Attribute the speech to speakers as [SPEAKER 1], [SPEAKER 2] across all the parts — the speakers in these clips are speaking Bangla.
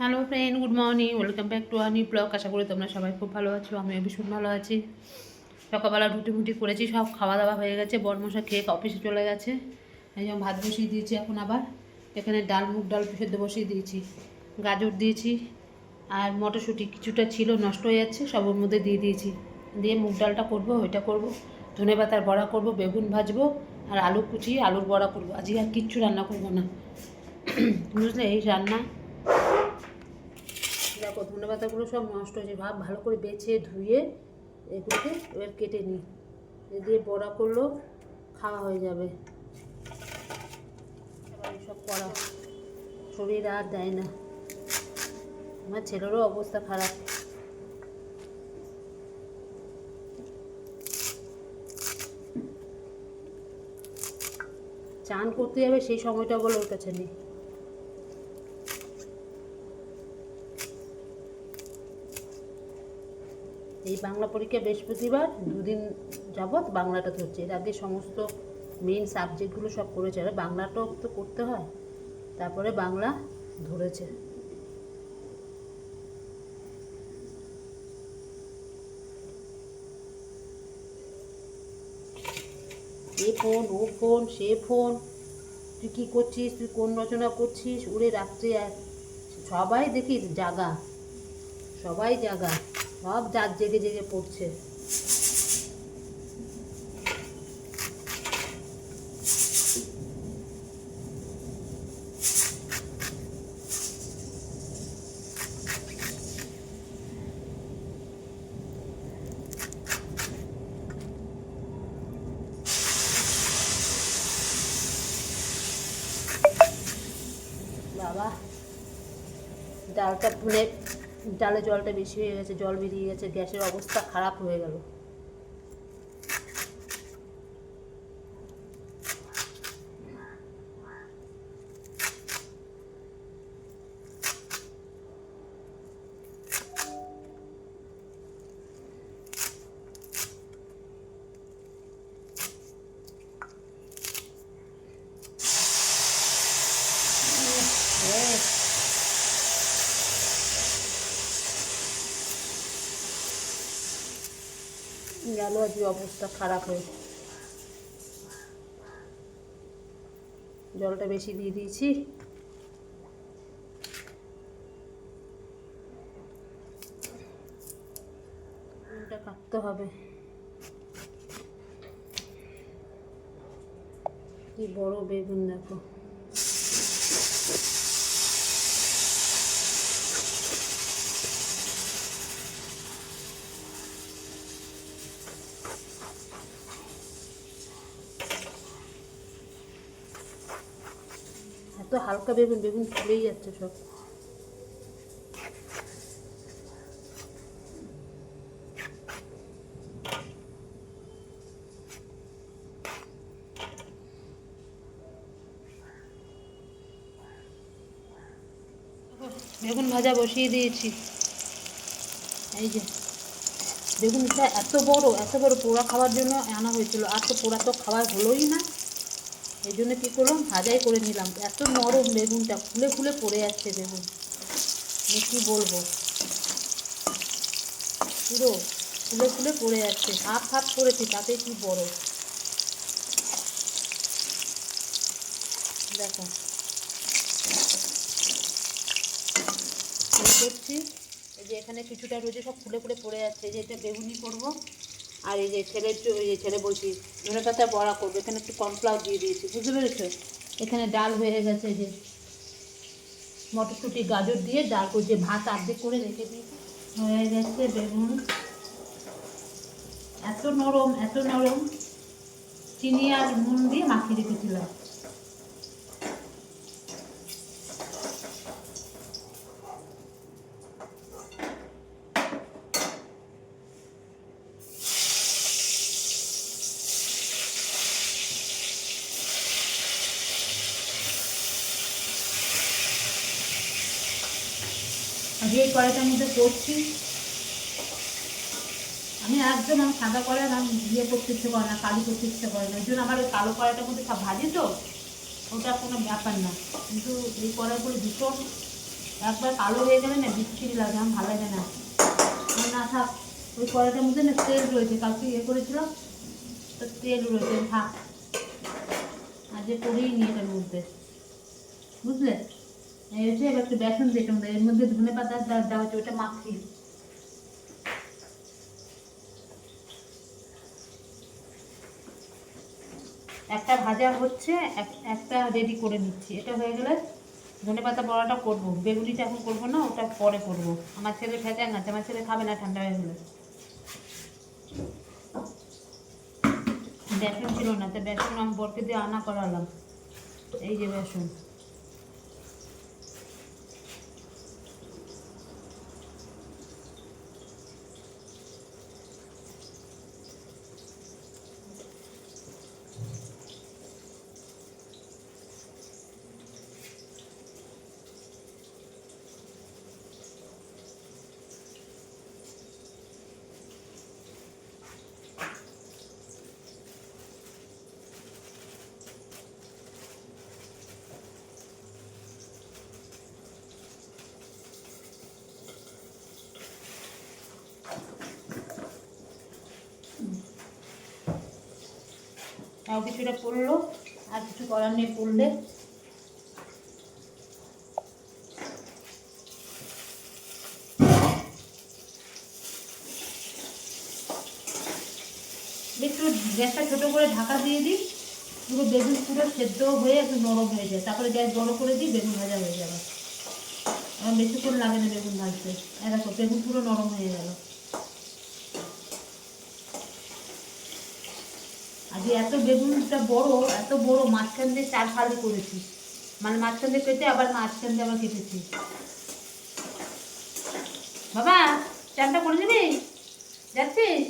[SPEAKER 1] Hello friend, good morning, welcome back to Annie blog. আশা করি তোমরা সবাই খুব ভালো আছো, আমিও ভীষণ ভালো আছি। সকালবেলা রুটি মুটি করেছি, সব খাওয়া দাওয়া হয়ে গেছে, বরমশা খেয়ে অফিসে চলে গেছে। এই যেমন ভাত বসিয়ে দিয়েছি এখন আবার, এখানে ডাল, মুগ ডাল সেদ্ধ বসিয়ে দিয়েছি, গাজর দিয়েছি, আর মটরশুঁটি কিছুটা ছিল, নষ্ট হয়ে যাচ্ছে, সব ওর মধ্যে দিয়ে দিয়েছি। দিয়ে মুগ ডালটা করব, ওইটা করব, ধনে পাতার বড়া করব, বেগুন ভাজবো, আর আলু কুচি, আলুর বড়া করব। আজকে আর কিচ্ছু রান্না করব না। বুঝলে, এই রান্না দেখো ধনে পাতাগুলো সব নষ্ট হয়েছে। ভাব, ভালো করে বেছে, ধুয়ে এগুলোকে এবার কেটে নিই। দিয়ে বড়া করলেও খাওয়া হয়ে যাবে। সব করা। শরীর আর দেয় না। আমার ছেলেরও অবস্থা খারাপ। চান করতে যাবে সেই সময়টা বলে ওর কাছে নেই। এই বাংলা পরীক্ষা বৃহস্পতিবার দুদিন যাবৎ বাংলাটা ধরছে। এর আগে সমস্ত মেন সাবজেক্টগুলো সব করেছে। আর বাংলাটাও তো করতে হয়। তারপরে বাংলা ধরেছে। এ ফোন, ও ফোন, সে ফোন। তুই কী করছিস? তুই কোন রচনা করছিস? উড়ে রাত্রে সবাই দেখি জাগা। সবাই জাগা। সব যার জেগে জেগে পড়ছে বাবা ডালটা মানে ডালে জলটা বেশি হয়ে গেছে জল বেরিয়ে গেছে গ্যাসের অবস্থা খারাপ হয়ে গেল। গেল আজকে অবস্থা খারাপ হয়ে জলটা বেশি দিয়ে দিয়েছি। কাটতে হবে। কি বড় বেগুন দেখো। এত হালকা বেগুন বেগুন ফুলেই যাচ্ছে সব। বেগুন ভাজা বসিয়ে দিয়েছি। এই যে, বেগুনটা এত বড় এত বড় পোড়া খাওয়ার জন্য আনা হয়েছিল। আর তো পোড়া তো খাওয়ার হলোই না। এই জন্য কী করলাম? ভাজাই করে নিলাম। এত নরম বেগুনটা ফুলে ফুলে পড়ে যাচ্ছে বেগুন। আমি কী বলব? পুরো ফুলে ফুলে পড়ে যাচ্ছে হাফ হাফ করেছি, তাতে কি বড়? দেখো। করছি। এই যে এখানে কিছুটা রয়েছে সব ফুলে ফুলে পড়ে যাচ্ছে যে এটা বেগুনি করব। আর এই যে ছেলে ওই যে ছেলে বলছি, ধনে পাতা বড়া করব, এখানে একটু কর্নফ্লাওয়ার দিয়ে দিয়েছি, বুঝতে পেরেছ? এখানে ডাল হয়ে গেছে যে, মটরশুঁটি, গাজর দিয়ে ডাল করছে ভাত অর্ধেক করে রেখে দিয়েছি, হয়ে গেছে বেগুন। এত নরম এত নরম, চিনি আর নুন দিয়ে মাখিয়ে রেখেছিলাম। এই কড়াইটার মধ্যে করছি, আমি একদম আমি সাদা কড়াই আমি ইয়ে করতে ইচ্ছে করে না কালি করতে ইচ্ছে করে না। এই জন্য আমার ওই কালো কড়াইটার মধ্যে সব ভাজি তো, ওটা কোনো ব্যাপার না। কিন্তু এই কড়াইগুলো ভীষণ একবার কালো হয়ে গেলে না বিচ্ছিরি লাগে, আমার ভালো লাগে না। না থাক, ওই কড়াইটার মধ্যে না তেল রয়েছে, কালকে ইয়ে করেছিলাম, তো তেল রয়েছে, থাক। আজকে করেই নি এটার মধ্যে, বুঝলে? হচ্ছে এবার একটু বেসন দিতে এর মধ্যে ধনে পাতা দেওয়া হচ্ছে, ওটা মাখছি একটা ভাজা হচ্ছে, এক- একটা রেডি করে নিচ্ছি। এটা হয়ে গেলে ধনে পাতা বড়াটা করব। বেগুনিটা এখন করব না, ওটা পরে করব। আমার ছেলে খেতে আছে আমার ছেলে খাবে না ঠান্ডা হয়ে গেলে। বেসন ছিল না, তো বেসন আমি বরকে দিয়ে আনা করালাম। এই যে বেসন। তাও কিছুটা পড়ল, আর কিছু করার নেই পড়লে। একটু গ্যাসটা ছোটো করে ঢাকা দিয়ে দিই, পুরো বেগুন পুরো সেদ্ধ হয়ে একটু নরম হয়ে যায়। তারপরে গ্যাস বড় করে দিই, বেগুন ভাজা হয়ে যাবে। আমার বেশিক্ষণ লাগে না বেগুন ভাজতে। দেখো বেগুন পুরো নরম হয়ে গেল। আজকে এত বেগুনটা বড় এত বড় মাঝখান দিয়ে চার ফালি করেছি। মানে মাঝখান দিয়ে কেটে আবার মাঝখান দিয়ে আবার কেটেছি। বাবা চানটা করে দিবি যাচ্ছিস?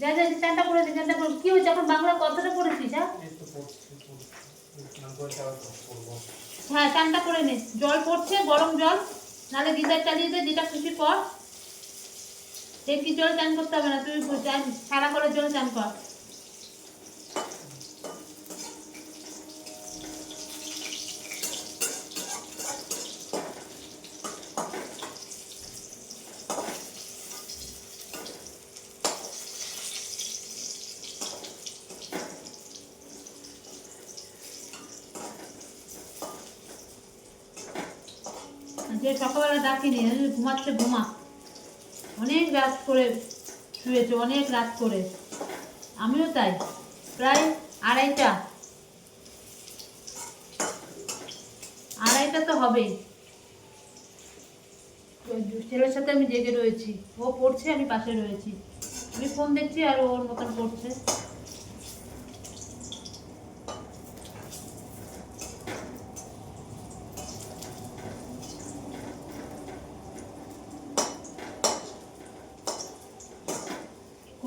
[SPEAKER 1] যা যা চানটা করে দে চানটা করে কি হয়েছে? এখন বাংলা কথাটা পড়েছিস হ্যাঁ হ্যাঁ চানটা করে নে। জল পড়ছে গরম জল। নাহলে গিজার চালিয়ে দে যেটা খুশি কর। দেখি জল চান করতে হবে না তুই চান সারা করে জল চান কর যে সকালবেলা ডাকিনি আমি ঘুমাচ্ছে, ঘুমা। অনেক রাত করে শুয়েছে, অনেক রাত করে। আমিও তাই, প্রায় আড়াইটা। আড়াইটা তো হবেই। ছেলের সাথে আমি জেগে রয়েছি। ও পড়ছে, আমি পাশে রয়েছি। আমি ফোন দেখছি আর ওর মতন পড়ছে।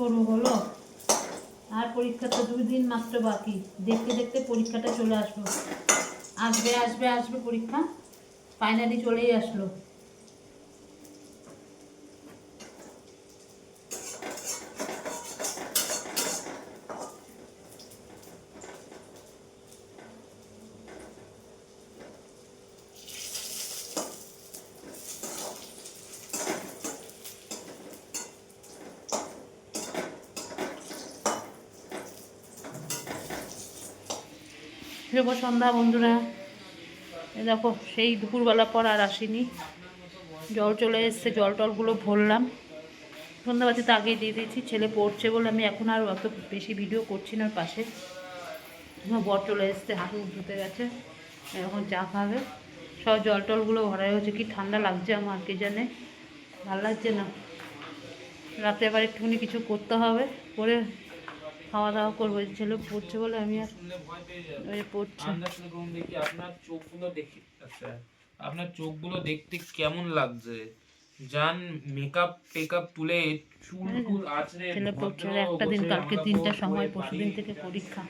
[SPEAKER 1] করব বলো? আর পরীক্ষা তো দুদিন মাত্র বাকি। দেখতে দেখতে পরীক্ষাটা চলে আসব আসবে আসবে আসবে পরীক্ষা। ফাইনালি চলেই আসলো। শুভ সন্ধ্যা, বন্ধুরা। দেখো, সেই দুপুরবেলা পর আর আসিনি। জল চলে এসছে, জল টলগুলো ভরলাম। সন্ধ্যাবাতি তো আগেই দিয়ে দিয়েছি। ছেলে পড়ছে বলে আমি এখন আর অত বেশি ভিডিও করছি না পাশে। আমার বর চলে এসছে, হাঁটু ধুতে গেছে। এখন চা খাবে। সব জল টলগুলো ভরাই হচ্ছে কি ঠান্ডা লাগছে আমার, কে জানে? ভালো লাগছে না। রাতে আবার একটুখানি কিছু করতে হবে, করে খাওয়া দাওয়া করব ছেলে পড়ছে বলে আমি আর ওই পড়ছে।
[SPEAKER 2] আপনার চোখগুলো দেখি। আচ্ছা আপনার চোখগুলো দেখতে কেমন লাগছে? যান মেকআপ টেকআপ তুলে চুল টুল আছড়ে
[SPEAKER 1] ছেলে পড়ছে একটা দিন কালকে
[SPEAKER 2] বউ
[SPEAKER 1] সময়
[SPEAKER 2] হয়ে
[SPEAKER 1] পরশু
[SPEAKER 2] বাড়ি-
[SPEAKER 1] দিন থেকে পরীক্ষা।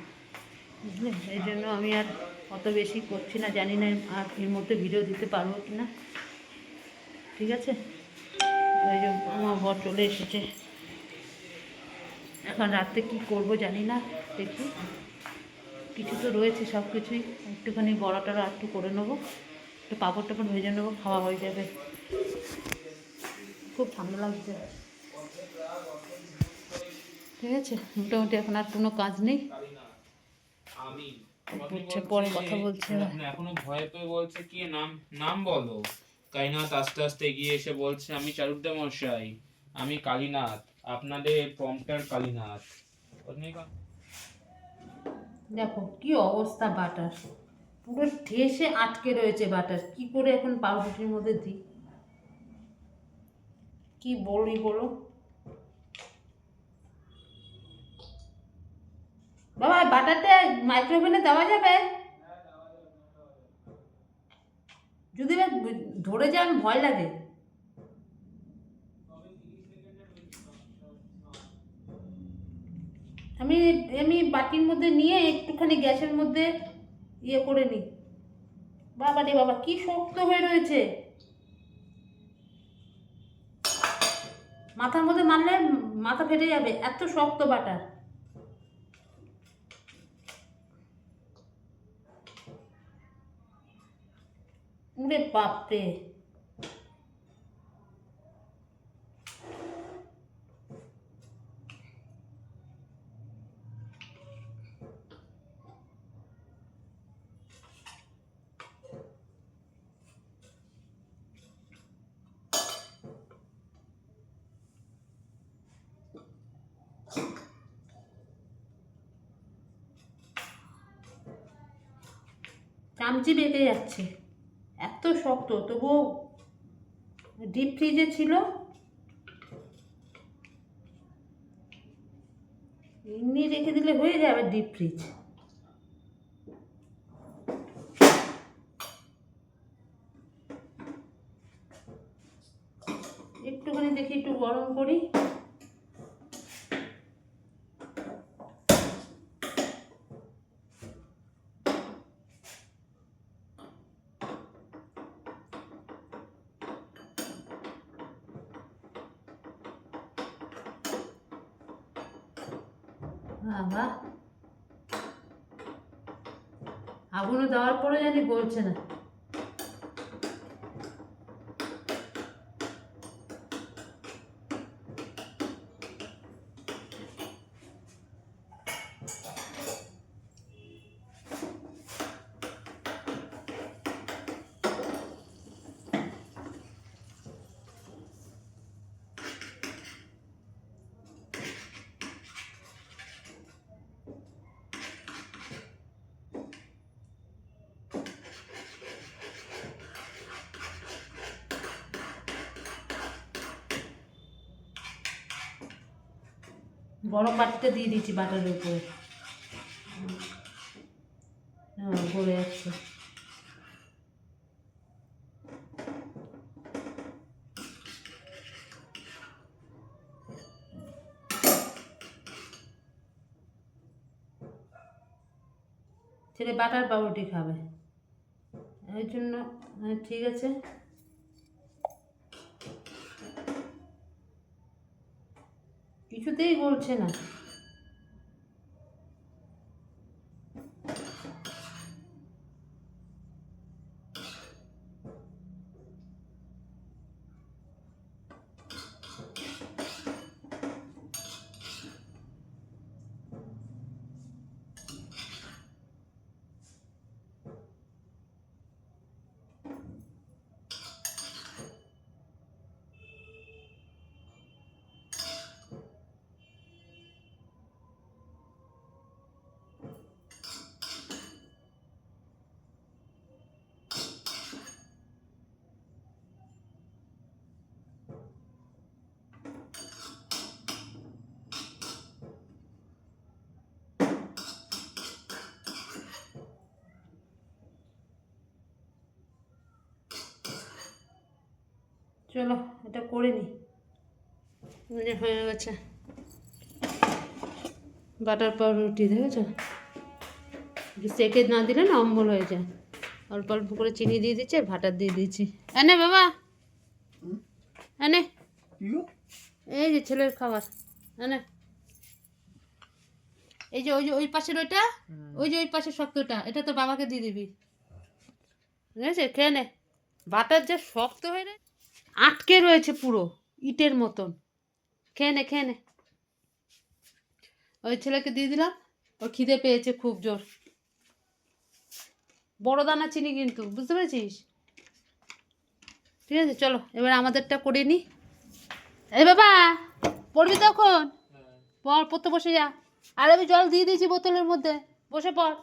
[SPEAKER 1] বুঝলে? এই জন্য আমি আর অত বেশি করছি না জানি না আর এর মধ্যে ভিডিও দিতে পারব কি না ঠিক আছে? ওই আমার বর চলে এসেছে। এখন রাত্রে কি করব জানি না, দেখি। কিছু তো রয়েছে সব কিছুই, একটুখানি বড়া টড়া একটু করে নেব, একটু পাপড় টাপড় ভেজে নেব, খাওয়া হয়ে যাবে। খুব ঠান্ডা লাগছে। ঠিক আছে, মোটামুটি এখন আর কোনো কাজ নেই। পরে কথা।
[SPEAKER 2] এখনও ভয় পেয়ে বলছে কি, নাম নাম বলো। আস্তে আস্তে এগিয়ে এসে বলছে, আমি চারুদ্দা মশাই, আমি কালীনাথ। আপনাদের প্রম্পটার কালীনাথ।
[SPEAKER 1] দেখো, কি অবস্থা বাটার। পুরো ঠেসে আটকে রয়েছে বাটার। কি করে এখন পাউরুটির মধ্যে দিই? কি বলি বলো? বাবা বাটারটা মাইক্রোওভেনে দেওয়া যাবে? যদি ধরে আমি ভয় লাগে। আমি আমি বাটির মধ্যে নিয়ে একটুখানি গ্যাসের মধ্যে ইয়ে করে নিই। বাবা রে বাবা, কি শক্ত হয়ে রয়েছে। মাথার মধ্যে মারলে মাথা ফেটে যাবে, এত শক্ত বাটার উরে বাপরে। চামচি বেঁকে যাচ্ছে, এত শক্ত, তবুও ডিপ ফ্রিজে ছিল। এমনি রেখে দিলে হয়ে যাবে ডিপ ফ্রিজ একটুখানি দেখি একটু গরম করি বাবা আগুনে দেওয়ার পরে গরম বাটিটা দিয়ে দিচ্ছি বাটারের উপরে। হ্যাঁ যাচ্ছে ছেলে বাটার পাউরুটি খাবে। এই জন্য হ্যাঁ, ঠিক আছে। কিছুতেই বলছে না। চলো এটা করে নি। হয়ে গেছে। বাটার পাউরুটি দেখেছ? সেকে না দিলে না অম্বল হয়ে যায়। অল্প অল্প করে চিনি দিয়ে দিচ্ছে আর ভাটার দিয়ে দিচ্ছি। এনে বাবা। এনে এই যে ছেলের খাবার। এনে এই যে ওই যে ওই পাশের ওইটা? ওই যে ওই পাশের শক্তটা এটা তো বাবাকে দিয়ে দিবি। ঠিক আছে খেয়ে নে। বাটার যা শক্ত হয়ে রে। আটকে রয়েছে পুরো, ইটের মতন। খেয়ে নে খেয়ে নে। ওই ছেলেকে দিয়ে দিলাম ও খিদে পেয়েছে খুব জোর। বড় দানা চিনি কিন্তু, বুঝতে পেরেছিস? ঠিক আছে, চলো, এবার আমাদেরটা করে নি। এই বাবা, পড়বি তখন? পর পড়তে বসে যা। আর আমি জল দিয়ে দিয়েছি বোতলের মধ্যে, বসে পড়।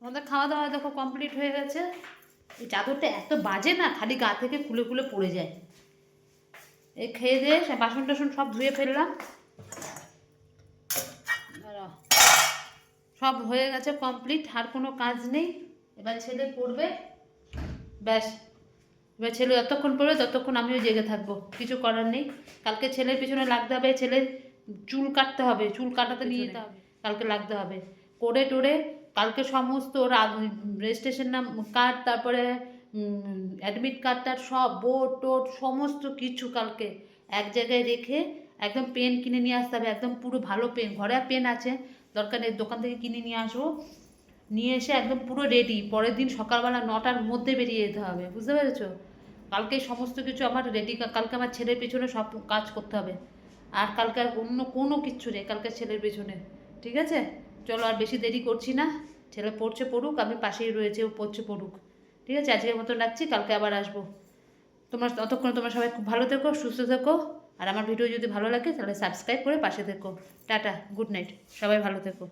[SPEAKER 1] আমাদের খাওয়া দাওয়া দেখো কমপ্লিট হয়ে গেছে। এই চাদরটা এত বাজে না খালি গা থেকে খুলে খুলে পড়ে যায়। এই খেয়ে দিয়ে সে বাসন টাসন সব ধুয়ে ফেললাম। সব হয়ে গেছে কমপ্লিট আর কোনো কাজ নেই। এবার ছেলে পড়বে। ব্যাস। এবার ছেলে যতক্ষণ পড়বে ততক্ষণ আমিও জেগে থাকব। কিছু করার নেই। কালকে ছেলের পিছনে লাগতে হবে ছেলের চুল কাটতে হবে। চুল কাটাতে নিয়ে যেতে হবে। কালকে লাগতে হবে। করে টোরে কালকে সমস্ত রেজিস্ট্রেশন নাম কার্ড তারপরে অ্যাডমিট কার্ডটার সব বোর্ড টোট সমস্ত কিছু কালকে এক জায়গায় রেখে একদম পেন কিনে নিয়ে আসতে হবে, একদম পুরো ভালো পেন ঘরে পেন আছে, দরকার নেই, দোকান থেকে কিনে নিয়ে আসব। নিয়ে এসে একদম পুরো রেডি পরের দিন সকালবেলা নটার মধ্যে বেরিয়ে যেতে হবে, বুঝতে পেরেছ? কালকে সমস্ত কিছু আমার রেডি কালকে আমার ছেলের পেছনে সব কাজ করতে হবে। আর কালকে আর অন্য কোনো কিচ্ছু নেই, কালকে ছেলের পেছনে, ঠিক আছে? চলো আর বেশি দেরি করছি না। ছেলে পড়ছে পড়ুক, আমি পাশেই রয়েছে, ও পড়ছে পড়ুক। ঠিক আছে? আজকের মতো রাখছি, কালকে আবার আসব। তোমরা ততক্ষণ তোমরা সবাই খুব ভালো থেকো, সুস্থ থেকো। আর আমার ভিডিও যদি ভালো লাগে, তাহলে সাবস্ক্রাইব করে পাশে থেকো। টাটা গুড নাইট সবাই ভালো থেকো।